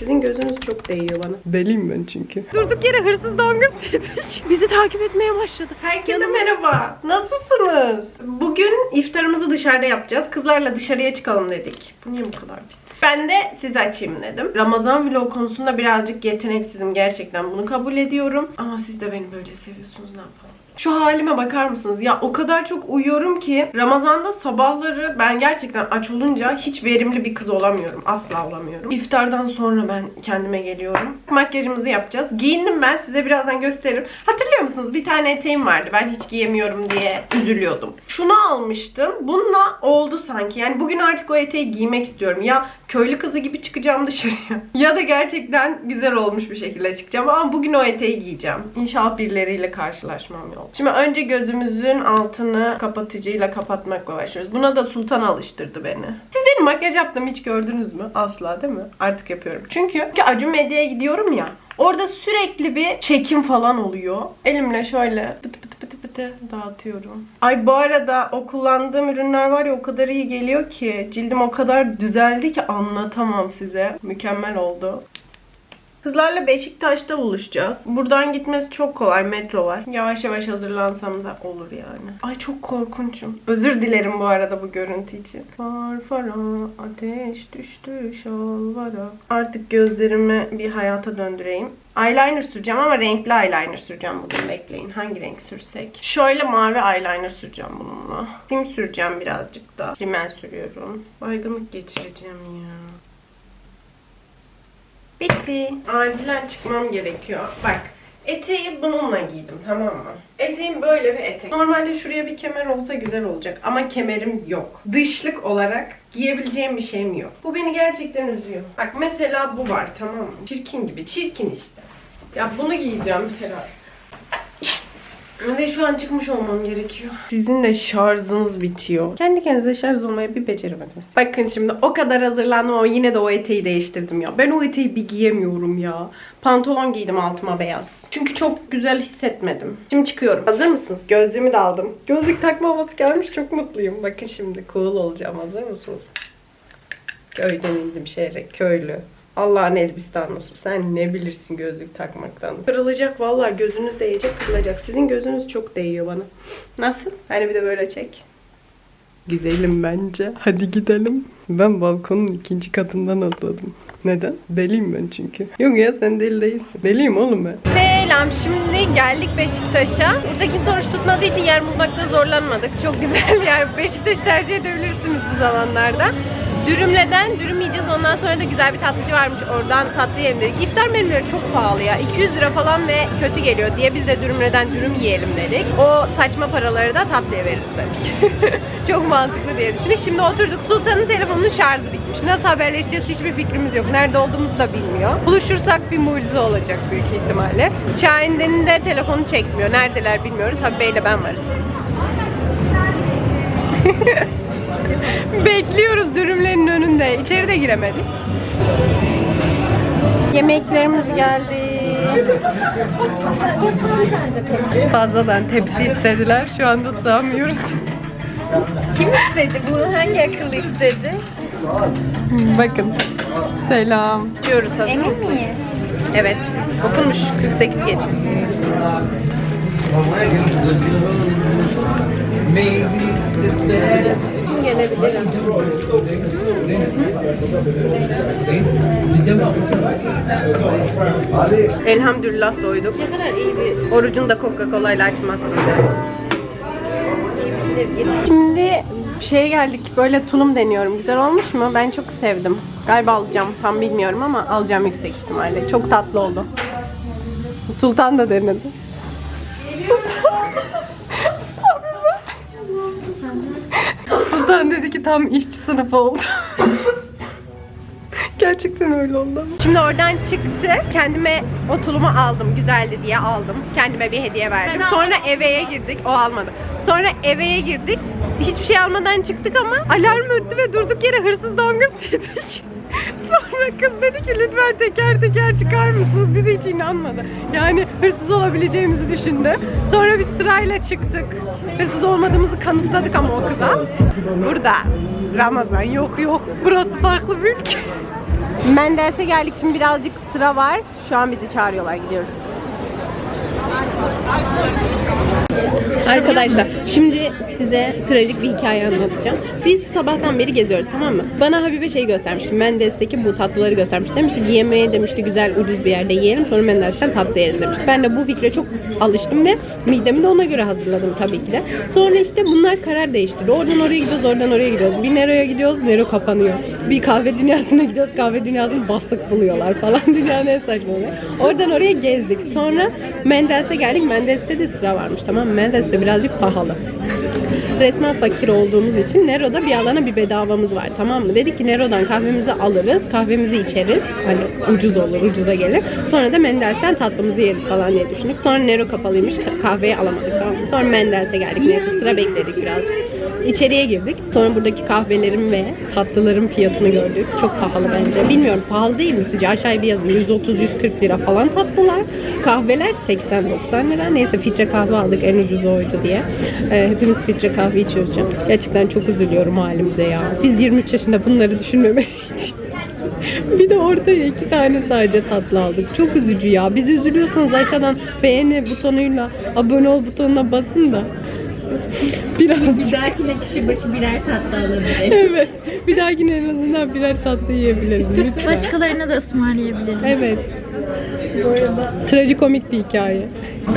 Sizin gözünüz çok değiyor bana. Deliyim ben çünkü. Durduk yere hırsız damgası yedik. Bizi takip etmeye başladı. Herkese merhaba. Nasılsınız? Bugün iftarımızı dışarıda yapacağız. Kızlarla dışarıya çıkalım dedik. Bu niye bu kadar biz? Ben de size açayım dedim. Ramazan vlog konusunda birazcık yeteneksizim. Gerçekten bunu kabul ediyorum. Ama siz de beni böyle seviyorsunuz. Ne yapalım? Şu halime bakar mısınız? Ya o kadar çok uyuyorum ki Ramazan'da sabahları ben gerçekten aç olunca hiç verimli bir kız olamıyorum. Asla olamıyorum. İftardan sonra ben kendime geliyorum. Makyajımızı yapacağız. Giyindim ben size birazdan gösteririm. Hatırlıyor musunuz? Bir tane eteğim vardı. Ben hiç giyemiyorum diye üzülüyordum. Şunu almıştım. Bununla oldu sanki. Yani bugün artık o eteği giymek istiyorum. Ya köylü kızı gibi çıkacağım dışarıya. ya da gerçekten güzel olmuş bir şekilde çıkacağım. Ama bugün o eteği giyeceğim. İnşallah birileriyle karşılaşmam yok. Şimdi önce gözümüzün altını kapatıcıyla kapatmakla başlıyoruz. Buna da Sultan alıştırdı beni. Siz benim makyaj yaptığımı hiç gördünüz mü? Asla değil mi? Artık yapıyorum. Çünkü çünkü Acun Medya'ya gidiyorum ya. Orada sürekli bir çekim falan oluyor. Elimle şöyle pıtı pıtı pıtı pıtı dağıtıyorum. Ay bu arada o kullandığım ürünler var ya o kadar iyi geliyor ki. Cildim o kadar düzeldi ki anlatamam size. Mükemmel oldu. Kızlarla Beşiktaş'ta buluşacağız. Buradan gitmesi çok kolay. Metro var. Yavaş yavaş hazırlansam da olur yani. Ay çok korkunçum. Özür dilerim bu arada bu görüntü için. Farfara ateş düştü şalvara. Artık gözlerimi bir hayata döndüreyim. Eyeliner süreceğim ama renkli eyeliner süreceğim bugün bekleyin. Hangi renk sürsek? Şöyle mavi eyeliner süreceğim bununla. Sim süreceğim birazcık da. Rimel sürüyorum. Baygınlık geçireceğim ya. Bitti. Acilen çıkmam gerekiyor. Bak eteği bununla giydim tamam mı? Eteğim böyle bir etek. Normalde şuraya bir kemer olsa güzel olacak ama kemerim yok. Dışlık olarak giyebileceğim bir şeyim yok. Bu beni gerçekten üzüyor. Bak mesela bu var tamam mı? Çirkin gibi. Çirkin işte. Ya bunu giyeceğim herhalde. Ve şu an çıkmış olmam gerekiyor. Sizin de şarjınız bitiyor. Kendi kendinize şarj olmayı bir beceremediniz. Bakın şimdi o kadar hazırlandım ama yine de o eteği değiştirdim ya. Ben o eteği bir giyemiyorum ya. Pantolon giydim altıma beyaz. Çünkü çok güzel hissetmedim. Şimdi çıkıyorum. Hazır mısınız? Gözlüğümü de aldım. Gözlük takma havası gelmiş çok mutluyum. Bakın şimdi cool olacağım. Hazır mısınız? Köyden indim şehre. Köylü. Allah'ın Elbistanlısı. Sen ne bilirsin gözlük takmaktan. Kırılacak vallahi gözünüz değecek kırılacak. Sizin gözünüz çok değiyor bana. Nasıl? Hani bir de böyle çek. Güzelim bence. Hadi gidelim. Ben balkonun ikinci katından atladım. Neden? Deliyim ben çünkü. Yok ya sen deli değilsin. Deliyim oğlum ben. Selam. Şimdi geldik Beşiktaş'a. Burada kimse oruç tutmadığı için yer bulmakta zorlanmadık. Çok güzel yer. Beşiktaş tercih edebilirsiniz bu zamanlarda. Dürümleden dürüm yiyeceğiz. Ondan sonra da güzel bir tatlıcı varmış. Oradan tatlı yiyelim dedik. İftar menüleri çok pahalı ya. 200 lira falan ve kötü geliyor diye biz de dürümleden dürüm yiyelim dedik. O saçma paraları da tatlıya veririz dedik. çok mantıklı diye düşündük. Şimdi oturduk. Sultan'ın telefonunun şarjı bitmiş. Nasıl haberleşeceğiz hiçbir fikrimiz yok. Nerede olduğumuzu da bilmiyor. Buluşursak bir mucize olacak büyük ihtimalle. Şahin'den de telefonu çekmiyor. Neredeler bilmiyoruz. Habibe ile ben varız. Bekliyoruz dürümlerin önünde. İçeri de giremedik. Yemeklerimiz geldi. Fazladan tepsi istediler. Şu anda sığamıyoruz. Kim istedi bunu? Hangi akıllı istedi? Bakın. Selam. Diyoruz hazır Emin mısınız? miyiz? Evet. Okunmuş. 48 geç. Maybe it's better. Gelebilirim. Elhamdülillah doyduk. Ne kadar iyi bir Orucunu da Coca-Cola ile açmazsın de. Şimdi şeye geldik böyle tulum deniyorum. Güzel olmuş mu? Ben çok sevdim. Galiba alacağım. Tam bilmiyorum ama alacağım yüksek ihtimalle. Çok tatlı oldu. Sultan da denedi. Sultan. Sultan dedi ki tam işçi sınıfı oldu. Gerçekten öyle oldu. Şimdi oradan çıktı. Kendime o tulumu aldım. Güzeldi diye aldım. Kendime bir hediye verdim. Sonra eveye girdik. O almadı. Sonra eveye girdik. Hiçbir şey almadan çıktık ama alarm öttü ve durduk yere hırsız yedik. Sonra kız dedi ki lütfen teker teker çıkar mısınız? Bize hiç inanmadı. Yani hırsız olabileceğimizi düşündü. Sonra biz sırayla çıktık. Hırsız olmadığımızı kanıtladık ama o kıza. Burada Ramazan yok yok. Burası farklı bir ülke. Mendels'e geldik şimdi birazcık sıra var. Şu an bizi çağırıyorlar gidiyoruz. Arkadaşlar şimdi size trajik bir hikaye anlatacağım. Biz sabahtan beri geziyoruz tamam mı? Bana Habibe şey göstermişti. Mendes'teki bu tatlıları göstermişti. Demişti ki yemeğe demişti güzel ucuz bir yerde yiyelim sonra Mendes'ten tatlı yeriz demişti. Ben de bu fikre çok alıştım ve midemi de ona göre hazırladım tabii ki de. Sonra işte bunlar karar değiştirdi. Oradan oraya gidiyoruz, oradan oraya gidiyoruz. Bir Nero'ya gidiyoruz, Nero kapanıyor. Bir kahve dünyasına gidiyoruz, kahve dünyasını basık buluyorlar falan. Dünyanın en saçma olayı. Oradan oraya gezdik. Sonra Mendels'e geldik. Mendels'te de sıra varmış tamam mı? Mendels de birazcık pahalı. Resmen fakir olduğumuz için Nero'da bir alana bir bedavamız var tamam mı? Dedik ki Nero'dan kahvemizi alırız, kahvemizi içeriz. Hani ucuz olur, ucuza gelir. Sonra da Mendels'ten tatlımızı yeriz falan diye düşündük. Sonra Nero kapalıymış, kahveyi alamadık tamam mı? Sonra Mendels'e geldik. Neyse sıra bekledik birazcık. İçeriye girdik. Sonra buradaki kahvelerin ve tatlıların fiyatını gördük. Çok pahalı bence. Bilmiyorum pahalı değil mi sizce? Aşağıya bir yazın. 130-140 lira falan tatlılar. Kahveler 80-90 lira. Neyse filtre kahve aldık en ucuz oydu diye. Ee, hepimiz filtre kahve içiyoruz an. Gerçekten çok üzülüyorum halimize ya. Biz 23 yaşında bunları düşünmemeliydik. Bir de ortaya iki tane sadece tatlı aldık. Çok üzücü ya. Bizi üzülüyorsanız aşağıdan beğeni butonuyla abone ol butonuna basın da. Biraz Bir dahakine kişi başı birer tatlı alabilir. evet. Bir dahakine en azından birer tatlı yiyebiliriz lütfen. Başkalarına da ısmarlayabilirim. Evet. Trajikomik bir hikaye.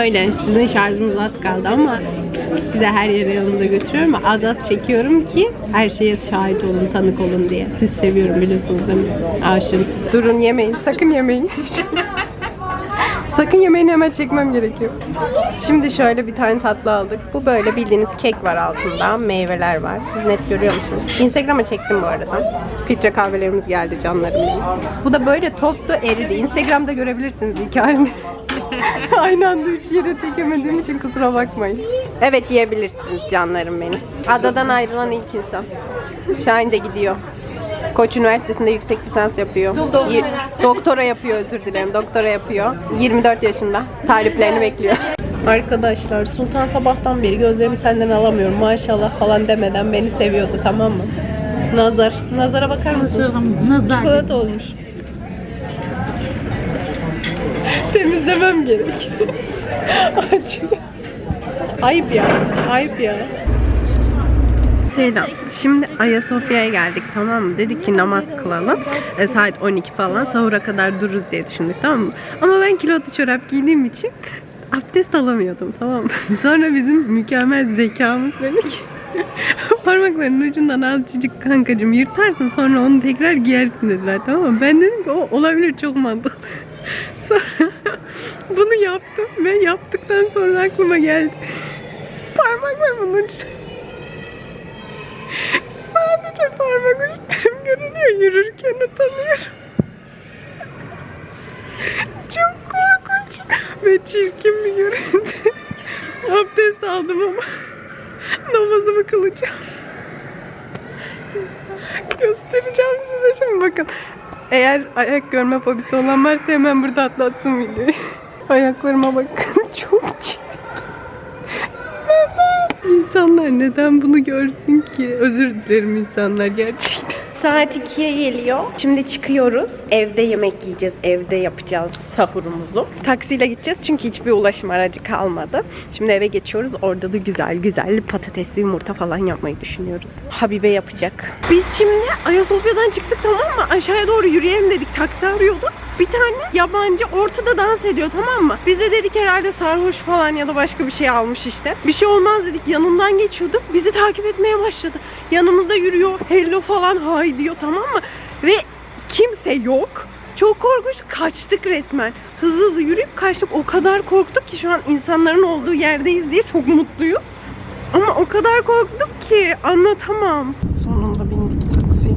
Öyle. Sizin şarjınız az kaldı ama size her yere yanımda götürüyorum. Az az çekiyorum ki her şeye şahit olun, tanık olun diye. Siz seviyorum biliyorsunuz değil mi? Aşığım siz. Durun yemeyin. Sakın yemeyin. Sakın yemeğini hemen çekmem gerekiyor. Şimdi şöyle bir tane tatlı aldık. Bu böyle bildiğiniz kek var altında. Meyveler var. Siz net görüyor musunuz? Instagram'a çektim bu arada. Filtre kahvelerimiz geldi canlarım benim. Bu da böyle toptu eridi. Instagram'da görebilirsiniz hikayeni. Aynı anda üç yere çekemediğim için kusura bakmayın. Evet yiyebilirsiniz canlarım benim. Adadan ayrılan ilk insan. Şahin de gidiyor. Koç Üniversitesi'nde yüksek lisans yapıyor. Doktora yapıyor özür dilerim. Doktora yapıyor. 24 yaşında. Taliplerini bekliyor. Arkadaşlar Sultan sabahtan beri gözlerimi senden alamıyorum maşallah falan demeden beni seviyordu tamam mı? Nazar. Nazara bakar mısınız? Nazar. Çikolata olmuş. Temizlemem gerek. Acı. Ayıp ya. Ayıp ya. Selam. Şimdi Ayasofya'ya geldik tamam mı? Dedik ki namaz kılalım. E, saat 12 falan sahura kadar dururuz diye düşündük tamam mı? Ama ben kilotlu çorap giydiğim için abdest alamıyordum tamam mı? Sonra bizim mükemmel zekamız dedi ki parmaklarının ucundan azıcık kankacım yırtarsın sonra onu tekrar giyersin dediler tamam mı? Ben dedim ki o olabilir çok mantıklı. Sonra bunu yaptım ve yaptıktan sonra aklıma geldi. Parmaklarımın ucu Sadece parmak uçlarım görünüyor. Yürürken utanıyorum. Çok korkunç ve çirkin bir görüntü. Abdest aldım ama namazımı kılacağım. Göstereceğim size şimdi bakın. Eğer ayak görme fobisi olan varsa hemen burada atlatsın videoyu. Ayaklarıma bakın çok çirkin. İnsanlar neden bunu görsün ki? Özür dilerim insanlar gerçekten. Saat 2'ye geliyor. Şimdi çıkıyoruz. Evde yemek yiyeceğiz. Evde yapacağız sahurumuzu. Taksiyle gideceğiz çünkü hiçbir ulaşım aracı kalmadı. Şimdi eve geçiyoruz. Orada da güzel güzel patatesli yumurta falan yapmayı düşünüyoruz. Habibe yapacak. Biz şimdi Ayasofya'dan çıktık tamam mı? Aşağıya doğru yürüyelim dedik. Taksi arıyorduk. Bir tane yabancı ortada dans ediyor tamam mı? Biz de dedik herhalde sarhoş falan ya da başka bir şey almış işte. Bir şey olmaz dedik yanından geçiyorduk. Bizi takip etmeye başladı. Yanımızda yürüyor. Hello falan hay diyor tamam mı? Ve kimse yok. Çok korkunç kaçtık resmen. Hızlı hızlı yürüyüp kaçtık. O kadar korktuk ki şu an insanların olduğu yerdeyiz diye çok mutluyuz. Ama o kadar korktuk ki anlatamam. Sonunda bindik taksiye.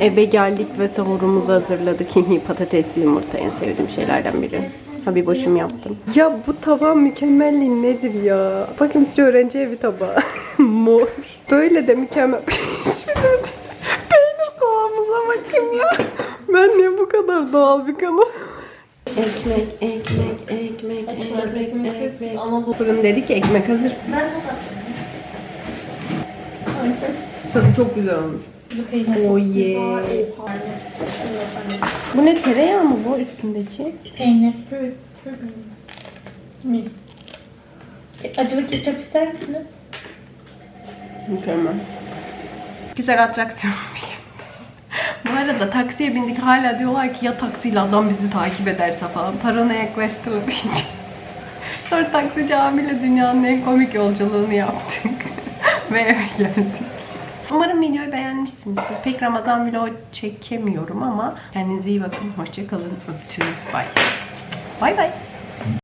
Eve geldik ve sahurumuzu hazırladık. Patatesli yumurta en sevdiğim şeylerden biri. Ha bir boşum yaptım. Ya bu tavan mükemmelliği nedir ya? Bakın öğrenci evi tabağı. Mor. Böyle de mükemmel. Bakın ya. Ben niye bu kadar doğal bir kanal? Ekmek, ekmek, ekmek, ekmek, ekmek. Fırın dedi ki ekmek hazır. Tadı çok güzel olmuş. Oh yeah. Bu ne tereyağı mı bu üstündeki? Peynir. Mi? Acılı ketçap ister misiniz? Mükemmel. Güzel atraksiyon bir. Bu arada taksiye bindik hala diyorlar ki ya taksiyle adam bizi takip ederse falan parona yaklaştırıldığı için. Sonra taksici abiyle dünyanın en komik yolculuğunu yaptık. Ve eve geldik. Umarım videoyu beğenmişsinizdir. Pek Ramazan vlogu çekemiyorum ama kendinize iyi bakın. Hoşçakalın. Öptüm. Bay. Bay bay.